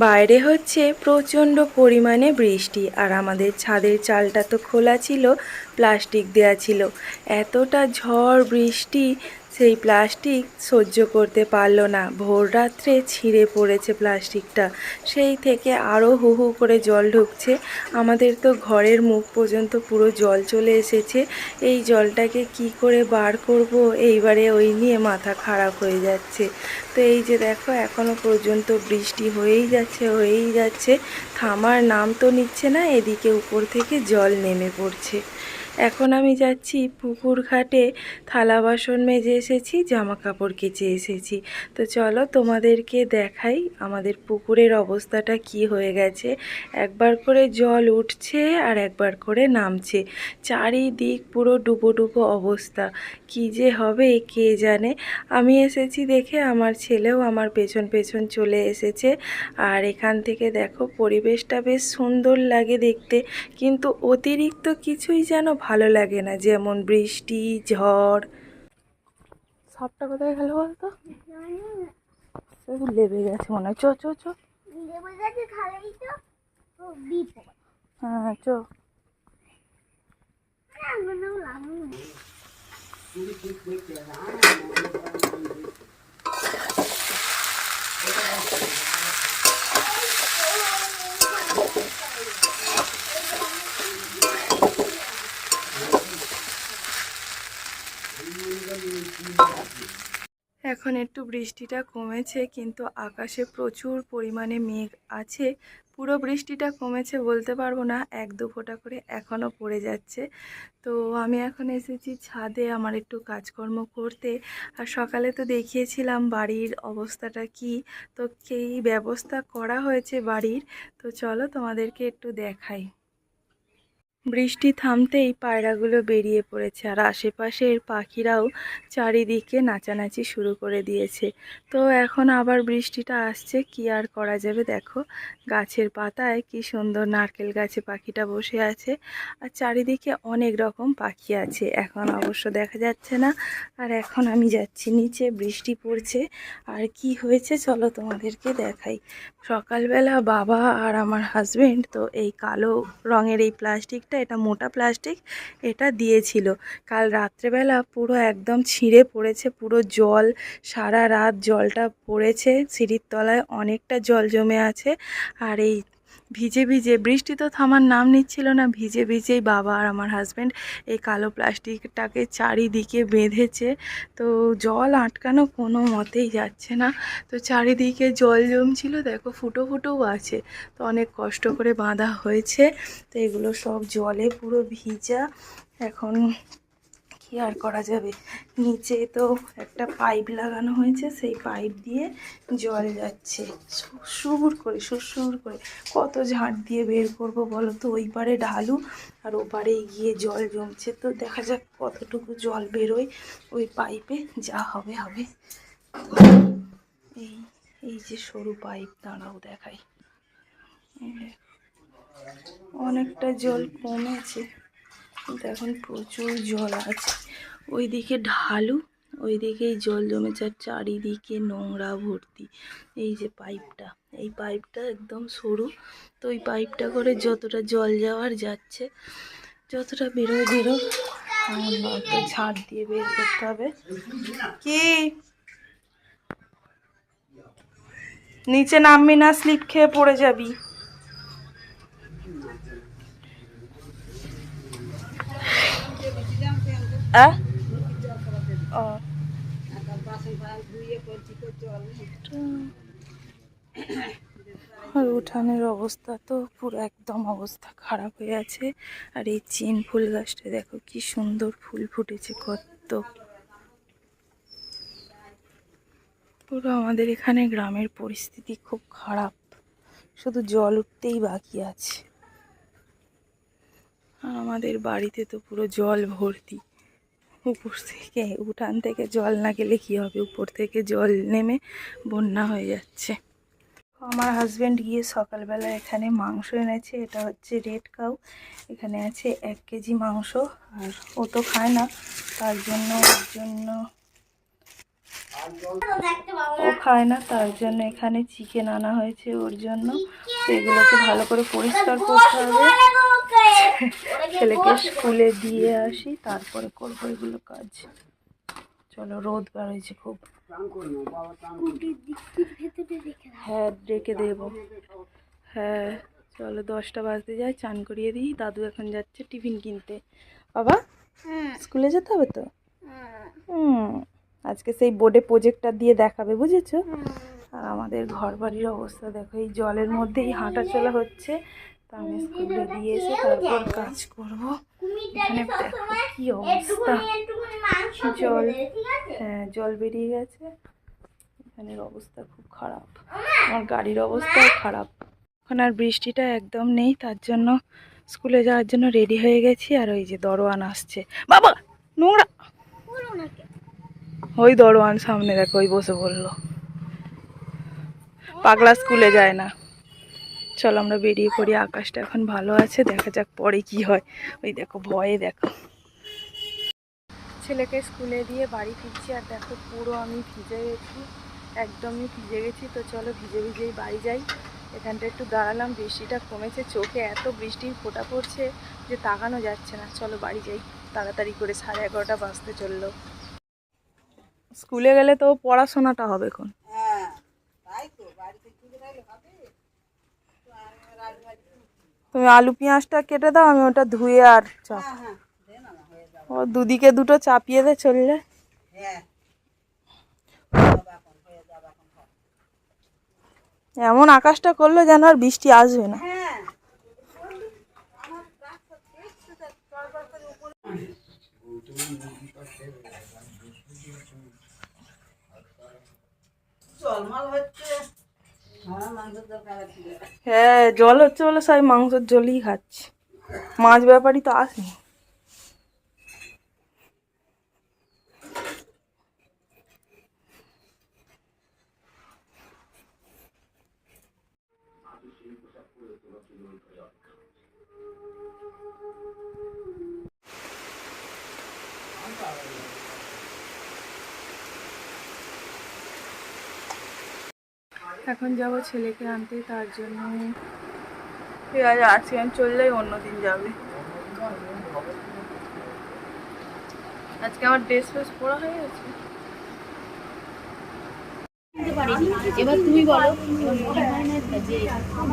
বাইরে হচ্ছে প্রচণ্ড পরিমাণে বৃষ্টি আর আমাদের ছাদের চালটা তো খোলা ছিল, প্লাস্টিক দেয়া ছিল। এতটা ঝড় বৃষ্টি সেই প্লাস্টিক সহ্য করতে পারল না। ভোর রাত্রে ছিঁড়ে পড়েছে প্লাস্টিকটা। সেই থেকে আরও হু হু করে জল ঢুকছে। আমাদের তো ঘরের মুখ পর্যন্ত পুরো জল চলে এসেছে। এই জলটাকে কি করে বার করব? এইবারে ওই নিয়ে মাথা খারাপ হয়ে যাচ্ছে। তো এই যে দেখো এখনও পর্যন্ত বৃষ্টি হয়েই যাচ্ছে হয়েই যাচ্ছে। থামার নাম তো নিচ্ছে না, এদিকে উপর থেকে জল নেমে পড়ছে। এখন আমি যাচ্ছি পুকুর ঘাটে, থালা বাসন মেজে এসেছি জামা কাপড় কেচে এসেছি। তো চলো তোমাদেরকে দেখাই আমাদের পুকুরের অবস্থাটা কি হয়ে গেছে। একবার করে জল উঠছে আর একবার করে নামছে। চারিদিক পুরো ডুবো ডুবো অবস্থা। কি যে হবে, কে জানে? আমি এসেছি দেখে আমার ছেলেও আমার পেছন পেছন চলে এসেছে। আর এখান থেকে দেখো, পরিবেশটা বেশ সুন্দর লাগে দেখতে। কিন্তু অতিরিক্ত কিছুই যেন ভালো লাগে না যেমন বৃষ্টি ঝড়। সাপটা কোথায় গেল বলতো? সেগুলো লেবে গেছে মনে হয়। চ চ চ। হ্যাঁ চ। এখন একটু বৃষ্টিটা কমেছে, কিন্তু আকাশে প্রচুর পরিমাণে মেঘ আছে। পুরো বৃষ্টিটা কমেছে বলতে পারব না, এক দু ফোঁটা করে এখনও পড়ে যাচ্ছে। তো আমি এখন এসেছি ছাদে আমার একটু কাজকর্ম করতে। আর সকালে তো দেখিয়েছিলাম বাড়ির অবস্থাটা কি, তো কী ব্যবস্থা করা হয়েছে বাড়ির? তো চলো তোমাদেরকে একটু দেখাই। বৃষ্টি থামতেই পায়রাগুলো বেরিয়ে পড়েছে আর আশেপাশের পাখিরাও চারিদিকে নাচানাচি শুরু করে দিয়েছে। তো এখন আবার বৃষ্টিটা আসছে, কি আর করা যাবে দেখো। গাছের পাতায় কি সুন্দর নারকেল গাছে পাখিটা বসে আছে আর চারিদিকে অনেক রকম পাখি আছে। এখন অবশ্য দেখা যাচ্ছে না আর এখন আমি যাচ্ছি নিচে, বৃষ্টি পড়ছে। আর কি হয়েছে চলো তোমাদেরকে দেখাই। সকালবেলা বাবা আর আমার হাজবেন্ড তো এই কালো রঙের এই প্লাস্টিকটা এটা মোটা প্লাস্টিক, এটা দিয়েছিল। কাল রাত্রেবেলা পুরো একদম ছিঁড়ে পড়েছে, পুরো জল, সারা রাত জলটা পড়েছে, সিঁড়ির তলায় অনেকটা জল জমে আছে। আর এই ভিজে ভিজে, বৃষ্টি তো থামার নাম নিচ্ছিল না, ভিজে ভিজেই বাবা আর আমার হাজব্যান্ড এই কালো প্লাস্টিকটাকে চারিদিকে বেঁধেছে। তো জল আটকানো কোনো মতেই যাচ্ছে না। তো চারিদিকে জল জমছিল, দেখো ফুটো ফুটোও আছে। তো অনেক কষ্ট করে বাঁধা হয়েছে। তো এগুলো সব জলে পুরো ভিজা। এখন কি আর করা যাবে? নিচে তো একটা পাইপ লাগানো হয়েছে, সেই পাইপ দিয়ে জল যাচ্ছে। সুর করে সুর করে। কত ঝাঁট দিয়ে বের করব বলো তো? ওই পারে ঢালু আর ওপারে গিয়ে জল জমছে। তো দেখা যাক কতটুকু জল বেরোয় ওই পাইপে। যা হবে হবে। এই এই যে সরু পাইপ, দাঁড়াও দেখাই। অনেকটা জল কমেছে। কিন্তু এখন প্রচুর জল আছে। ওইদিকে ঢালু, ওইদিকেই জল জমেছে আর চারিদিকে নোংরা ভর্তি। এই যে পাইপটা, এই পাইপটা একদম সরু। তো ওই পাইপটা করে যতটা জল যাওয়ার যাচ্ছে, যতটা বেরোয় বেরো তো ঝাড় দিয়ে বের করতে হবে। কি? নিচে নামবি না, স্লিপ খেয়ে পড়ে যাবি। আর উঠানের অবস্থা তো পুরো একদম অবস্থা খারাপ হয়ে আছে। আর এই চেন ফুল গাছটা দেখো কি সুন্দর ফুল ফুটেছে কত। পুরো আমাদের এখানে গ্রামের পরিস্থিতি খুব খারাপ। শুধু জল উঠতেই বাকি আছে। আর আমাদের বাড়িতে তো পুরো জল ভর্তি। উপর থেকে, উঠান থেকে জল না গেলে কী হবে? উপর থেকে জল নেমে বন্যা হয়ে যাচ্ছে। আমার হাজব্যান্ড গিয়ে সকালবেলা এখানে মাংস এনেছে। এটা হচ্ছে রেড কাউ এখানে আছে এক কেজি মাংস। আর ও তো খায় না। তার জন্য, ওর জন্য ও খায় না তার জন্য এখানে চিকেন আনা হয়েছে ওর জন্য। তো এগুলোকে ভালো করে পরিষ্কার করতে হবে। ছেলেকে স্কুলে দিয়ে আসি তারপরে করব এগুলো কাজ। চলো রোদ বেরোয়েছে খুব। হ্যাঁ ডেকে দেবো। হ্যাঁ চলো দশটা বাজতে যায় চান করিয়ে দিই। দাদু এখন যাচ্ছে টিফিন কিনতে। বাবা স্কুলে যেতে হবে তো? হুম। আজকে সেই বোর্ডে প্রজেক্টর দিয়ে দেখাবে বুঝেছ? আর আমাদের ঘর বাড়ির অবস্থা দেখো এই জলের মধ্যেই হাঁটা চলা হচ্ছে। তো আমি স্কুলে দিয়ে এসে তারপর কাজ করব। এখানে দেখো কি অবস্থা। জল হ্যাঁ জল বেরিয়ে গেছে। এখানের অবস্থা খুব খারাপ। আমার গাড়ির অবস্থাও খারাপ। এখন আর বৃষ্টিটা একদম নেই তার জন্য স্কুলে যাওয়ার জন্য রেডি হয়ে গেছি। আর ওই যে দরোয়ান আসছে। বাবা নোংরা। ওই দরোয়ান সামনে দেখো, ওই বসে বলল পাগলা স্কুলে যায় না। চলো আমরা বেরিয়ে পড়ি, আকাশটা এখন ভালো আছে, দেখা যাক পরে কি হয়। ওই দেখো, ভয়ে দেখো। ছেলেকে স্কুলে দিয়ে বাড়ি ফিরছি, আর দেখো পুরো আমি ভিজে গেছি, একদমই ভিজে গেছি। তো চলো ভিজে ভিজেই বাড়ি যাই। এখানটা একটু দাঁড়ালাম, বৃষ্টিটা কমেছে, চোখে এত বৃষ্টির ফোঁটা পড়ছে যে তাকানো যাচ্ছে না। চলো বাড়ি যাই, তাড়াতাড়ি করে সাড়ে এগারোটা বাজতে চলল। স্কুলে গেলে তো পড়াশোনাটা হবে এখন। তুমি আলু পেঁয়াজটা কেটে দাও আমি ওটা ধুয়ে আর চাপ ও দুদিকে দুটো চাপিয়ে দে চললে। এমন আকাশটা করল যেন আর বৃষ্টি আসবে না। হ্যাঁ জল হচ্ছে বলে সবাই মাংসের জলই খাচ্ছে। মাছ ব্যাপারই তো আসেনি। এখন যাব ছেলেকে আনতে, তার জন্য ঠিক আছে, আজকে আমি চললেই অন্যদিন যাবে। আজকে আমার ড্রেস ফ্রেস পরা হয়ে গেছে? এবার তুমি বলো এবার না যে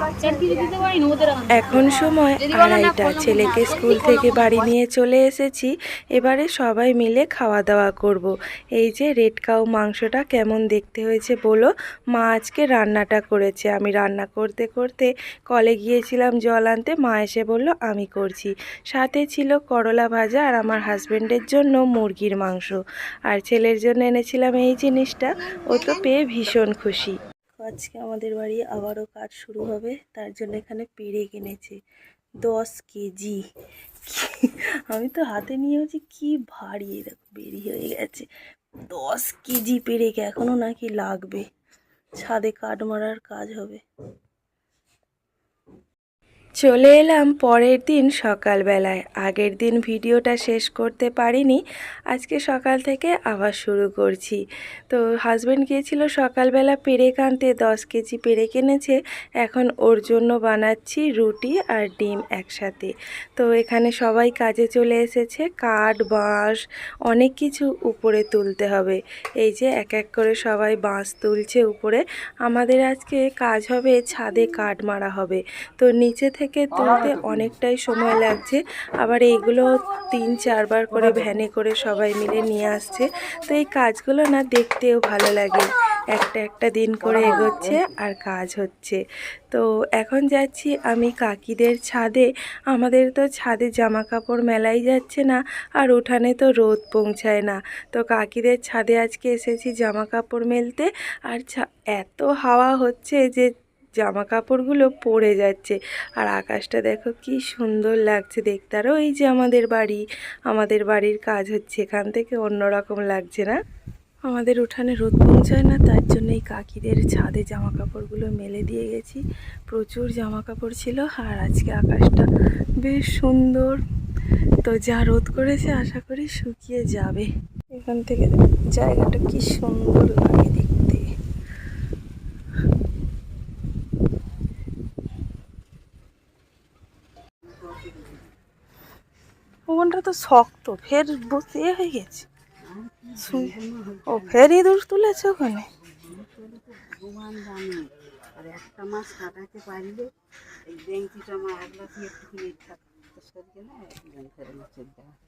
বাচ্চার কিছু দিতে পারি ওদের এখন সময় আড়াইটা ছেলেকে স্কুল থেকে বাড়ি নিয়ে চলে এসেছি। এবারে সবাই মিলে খাওয়া দাওয়া করব। এই যে রেড কাউ মাংসটা কেমন দেখতে হয়েছে বলো। মা আজকে রান্নাটা করেছে। আমি রান্না করতে করতে কলে গিয়েছিলাম জল আনতে। মা এসে বলল আমি করছি। সাথে ছিল করলা ভাজা আর আমার হাজব্যান্ডের জন্য মুরগির মাংস। আর ছেলের জন্য এনেছিলাম এই জিনিসটা। ও তো পেয়ে ভীষণ খুশি। আজকে আমাদের বাড়ি আবারও কাজ শুরু হবে, তার জন্য এখানে পেড়ে কিনেছে। দশ কেজি। আমি তো হাতে নিয়ে হচ্ছে কি ভারী দেখো, বেরি হয়ে গেছে। দশ কেজি পেরেক এখনও নাকি লাগবে। ছাদে কাঠ মারার কাজ হবে। চলে এলাম পরের দিন সকালবেলায়। আগের দিন ভিডিওটা শেষ করতে পারিনি, আজকে সকাল থেকে আবার শুরু করছি। তো হাজব্যান্ড গিয়েছিল সকালবেলা পেরেক আনতে, দশ কেজি পেরেক এনেছে, এখন ওর জন্য বানাচ্ছি রুটি আর ডিম একসাথে। তো এখানে সবাই কাজে চলে এসেছে, কাঠ, বাঁশ, অনেক কিছু উপরে তুলতে হবে। এই যে এক এক করে সবাই বাঁশ তুলছে উপরে। আমাদের আজকে কাজ হবে ছাদে কাঠ মারা হবে। তো নিচে থেকে তুলতে অনেকটাই সময় লাগছে। আবার এইগুলো তিন, চারবার করে ভ্যানে করে সবাই মিলে নিয়ে আসছে। তো এই কাজগুলো না দেখতেও ভালো লাগে। একটা একটা দিন করে এগোচ্ছে আর কাজ হচ্ছে। তো এখন যাচ্ছি আমি কাকিদের ছাদে। আমাদের তো ছাদে জামা কাপড় মেলাই যাচ্ছে না আর উঠানে তো রোদ পৌঁছায় না। তো কাকিদের ছাদে আজকে এসেছি জামা কাপড় মেলতে। আর এত হাওয়া হচ্ছে যে জামা কাপড়গুলো পড়ে যাচ্ছে। আর আকাশটা দেখো কি সুন্দর লাগছে দেখতে। আর ওই যে আমাদের বাড়ি, আমাদের বাড়ির কাজ হচ্ছে এখান থেকে অন্যরকম লাগছে না? আমাদের উঠানে রোদ পৌঁছায় না, তার জন্য এই কাকিদের ছাদে জামা কাপড়গুলো মেলে দিয়ে গেছি। প্রচুর জামা কাপড় ছিল আর আজকে আকাশটা বেশ সুন্দর। তো যা রোদ করেছে আশা করি শুকিয়ে যাবে। এখান থেকে জায়গাটা কি সুন্দর লাগে দেখতে শক্ত, ফের বসে হয়ে গেছে। ও ফের ইঁদুর তুলেছে ওখানে? আর একটা মাছ কাটাতে পারলে এই ব্যাংকিটা আমার একলা কি একটুখানি সরকে না দেওয়া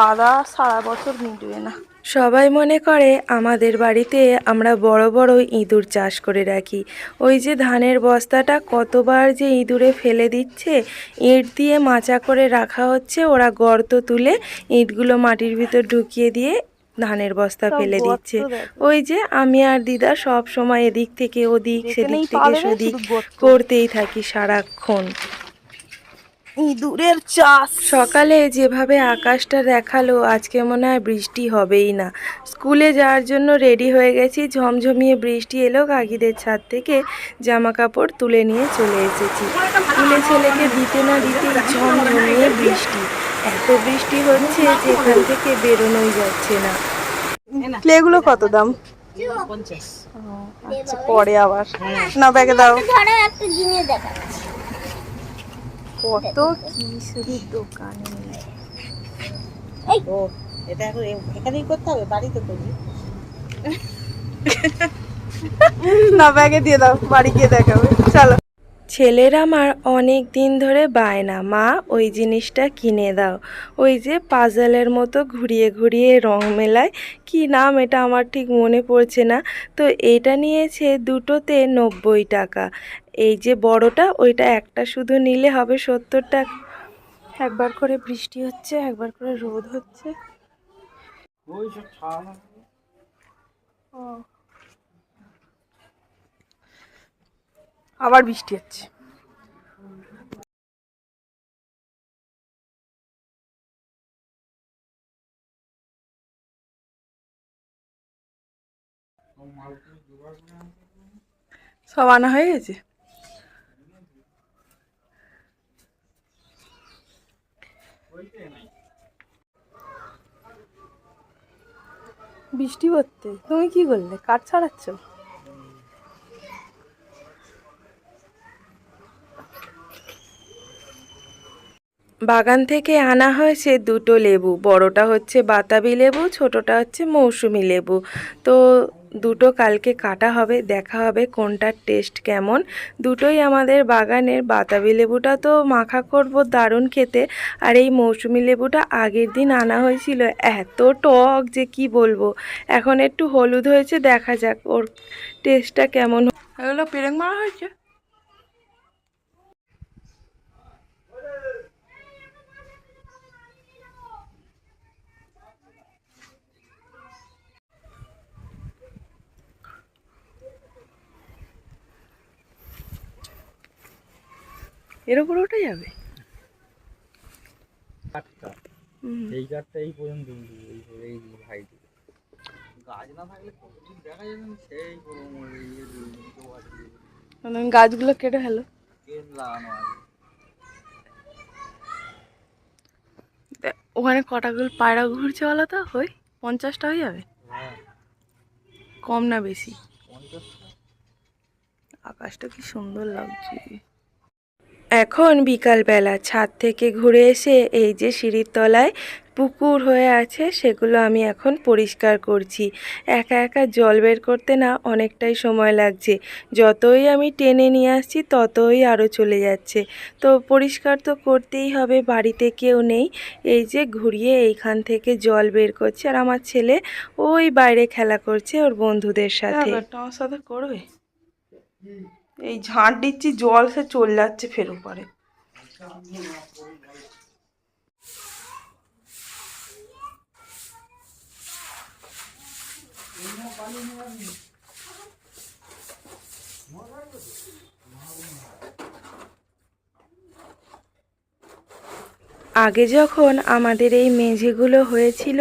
কাদা সারা বছর মিটবে না। সবাই মনে করে আমাদের বাড়িতে আমরা বড় বড় ইঁদুর চাষ করে রাখি। ওই যে ধানের বস্তাটা কতবার যে ইঁদুরে ফেলে দিচ্ছে ইঁট দিয়ে মাচা করে রাখা হচ্ছে ওরা গর্ত তুলে ইঁটগুলো মাটির ভিতর ঢুকিয়ে দিয়ে ধানের বস্তা ফেলে দিচ্ছে। ওই যে আমি আর দিদা সব সময় এদিক থেকে ওদিক সেদিক থেকে সেদিক করতেই থাকি সারাক্ষণ। ইঁদুরের চাষ। সকালে যেভাবে আকাশটা দেখাল আজকে মনে হয় বৃষ্টি হবেই না। স্কুলে যাওয়ার জন্য রেডি হয়ে গেছি ঝমঝমিয়ে বৃষ্টি এলো কাকিদের ছাদ থেকে জামা কাপড় তুলে নিয়ে চলে এসেছি। স্কুলে ছেলেকে দিতে না দিতে ঝমঝমিয়ে বৃষ্টি। এত বৃষ্টি হচ্ছে যেখান থেকে বেরোনোই যাচ্ছে না। ক্লেগুলো কত দাম? পঞ্চাশ। আচ্ছা পরে আবার। না ব্যাগে দাও। একটা জিনিস দেখা কত কি শুধু দোকানে। ও এটা এখন এখানেই করতে হবে বাড়িতে না ব্যাগে দিয়ে দাও বাড়ি গিয়ে দেখাবে। চলো। ছেলের আমার অনেক দিন ধরে বায়না মা ওই জিনিসটা কিনে দাও। ওই যে পাজলের মতো ঘুরিয়ে ঘুরিয়ে রং মেলায়। কি নাম এটা আমার ঠিক মনে পড়ছে না। তো এটা নিয়েছে দুটোতে নব্বই টাকা। এই যে বড়টা ওইটা একটা শুধু নিলে হবে সত্তর টাকা। একবার করে বৃষ্টি হচ্ছে একবার করে রোদ হচ্ছে। আবার বৃষ্টি হচ্ছে। সব আনা হয়ে গেছে? বৃষ্টি পড়তে। তুমি কি করলে? কাঠ ছাড়াচ্ছ? বাগান থেকে আনা হয়েছে দুটো লেবু। বড়টা হচ্ছে বাতাবি লেবু, ছোটটা হচ্ছে মৌসুমি লেবু। তো দুটো কালকে কাটা হবে, দেখা হবে কোনটার টেস্ট কেমন। দুটোই আমাদের বাগানের বাতাবি লেবুটা তো মাখা করব দারুণ খেতে। আর এই মৌসুমি লেবুটা আগের দিন আনা হয়েছিল, এত টক যে কি বলব। এখন একটু হলুদ হয়েছে, দেখা যাক ওর টেস্টটা কেমন এগুলো পেরেক মারা হয়েছে? এর উপরে ওঠা যাবে। এই কাঠটা এই পর্যন্ত এই হাইট গাছ না থাকলে দেখা যাবে সেই মানে গাছগুলো কেটে ফেলো। ওখানে কটাগুলো পায়রা ঘুরছে বলো তো? ওই পঞ্চাশটা হয়ে যাবে? হ্যাঁ। কম না বেশি? আকাশটা কি সুন্দর লাগছে। এখন বিকালবেলা ছাদ থেকে ঘুরে এসে এই যে সিঁড়ির তলায় পুকুর হয়ে আছে, সেগুলো আমি এখন পরিষ্কার করছি। একা একা জল বের করতে না অনেকটাই সময় লাগছে। যতই আমি টেনে নিয়ে আসছি, ততই আরও চলে যাচ্ছে। তো পরিষ্কার তো করতেই হবে, বাড়িতে কেউ নেই। এই যে ঘুরিয়ে এইখান থেকে জল বের করছে, আর আমার ছেলে ওই বাইরে খেলা করছে ওর বন্ধুদের সাথে। করবে? এই ঝাঁট দিচ্ছি, জল সে চলে যাচ্ছে ফের উপরে। আগে যখন আমাদের এই মেঝেগুলো হয়েছিল,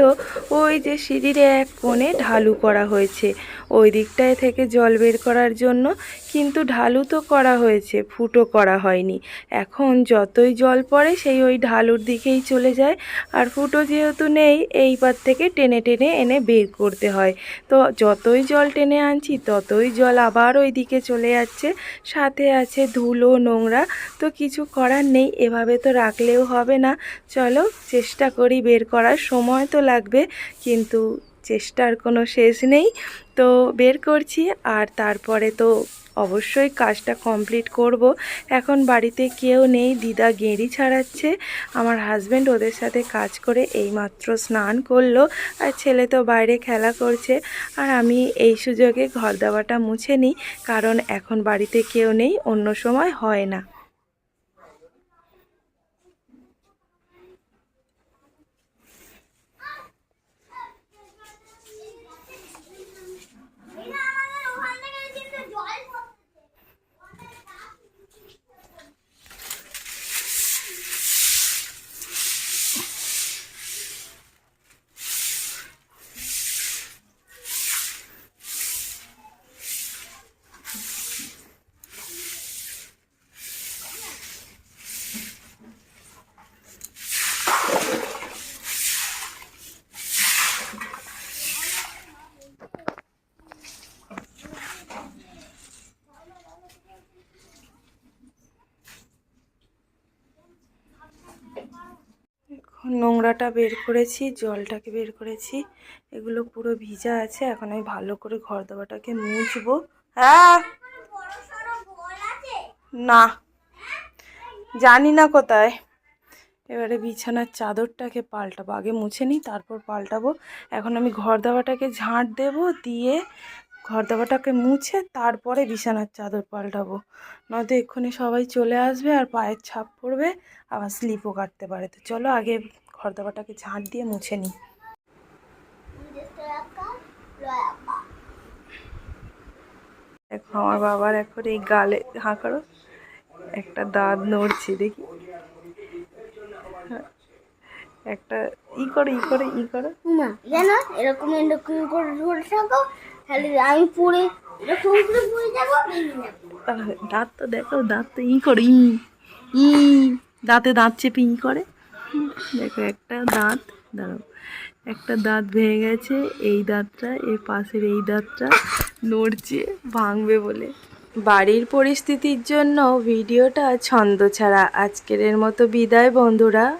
ওই যে সিঁড়ির এক কোণে ঢালু করা হয়েছে। ওই দিকটায় থেকে জল বের করার জন্য কিন্তু ঢালু তো করা হয়েছে, ফুটো করা হয়নি। এখন যতই জল পড়ে সেই ওই ঢালুর দিকেই চলে যায়। আর ফুটো যেহেতু নেই, এই পার থেকে টেনে টেনে এনে বের করতে হয়। তো যতই জল টেনে আনছি, ততই জল আবার ওই দিকে চলে যাচ্ছে। সাথে আছে ধুলো, নোংরা, তো কিছু করার নেই। এভাবে তো রাখলেও হবে না। চলো চেষ্টা করি বের করার। সময় তো লাগবে, কিন্তু চেষ্টার কোনো শেষ নেই। তো বের করছি আর তারপরে তো অবশ্যই কাজটা কমপ্লিট করব। এখন বাড়িতে কেউ নেই, দিদা গেঁড়ি ছাড়াচ্ছে। আমার হাজব্যান্ড ওদের সাথে কাজ করে এইমাত্র স্নান করল আর ছেলে তো বাইরে খেলা করছে। আর আমি এই সুযোগে ঘর দাবাটা মুছে নিই, কারণ এখন বাড়িতে কেউ নেই, অন্য সময় হয় না। নোংরাটা বের করেছি, জলটাকে বের করেছি। এগুলো পুরো ভিজা আছে, এখন আমি ভালো করে ঘর দাবাটাকে মুছবো। হ্যাঁ না, জানি না কোথায়। এবারে বিছানার চাদরটাকে পাল্টাবো, আগে মুছে নিই, তারপর পাল্টাবো। এখন আমি ঘর দাবাটাকে ঝাঁট দেব, দিয়ে ঘর দাবাটাকে মুছে তারপরে বিছানার চাদর পাল্টাবো। নয়তো এক্ষুনি সবাই চলে আসবে আর পায়ের ছাপ পড়বে, আবার স্লিপও কাটতে পারে। তো চলো আগে ঘর দাবাটাকে ঝাঁট দিয়ে মুছে নিই দেখো আমার বাবার এখন এই গালে হাঁ করো একটা দাঁত নড়ছে দেখি। একটা ই করে ই করে ই করে। না জানো এরকম এরকম করে ধরে থাকো তাহলে আমি পড়ে এরকম করে পড়ে যাব। দাঁত তো দেখো দাঁত তো ই করে ই ই দাঁতে দাঁত চেপে ই করে। দেখো, একটা দাঁত, দাঁড়াও, একটা দাঁত ভেঙে গেছে, এই দাঁতটা, এর পাশের এই দাঁতটা নড়ছে, ভাঙবে বলে। বাড়ির পরিস্থিতির জন্য ভিডিওটা ছন্দ ছাড়া আজকের মতো বিদায়, বন্ধুরা।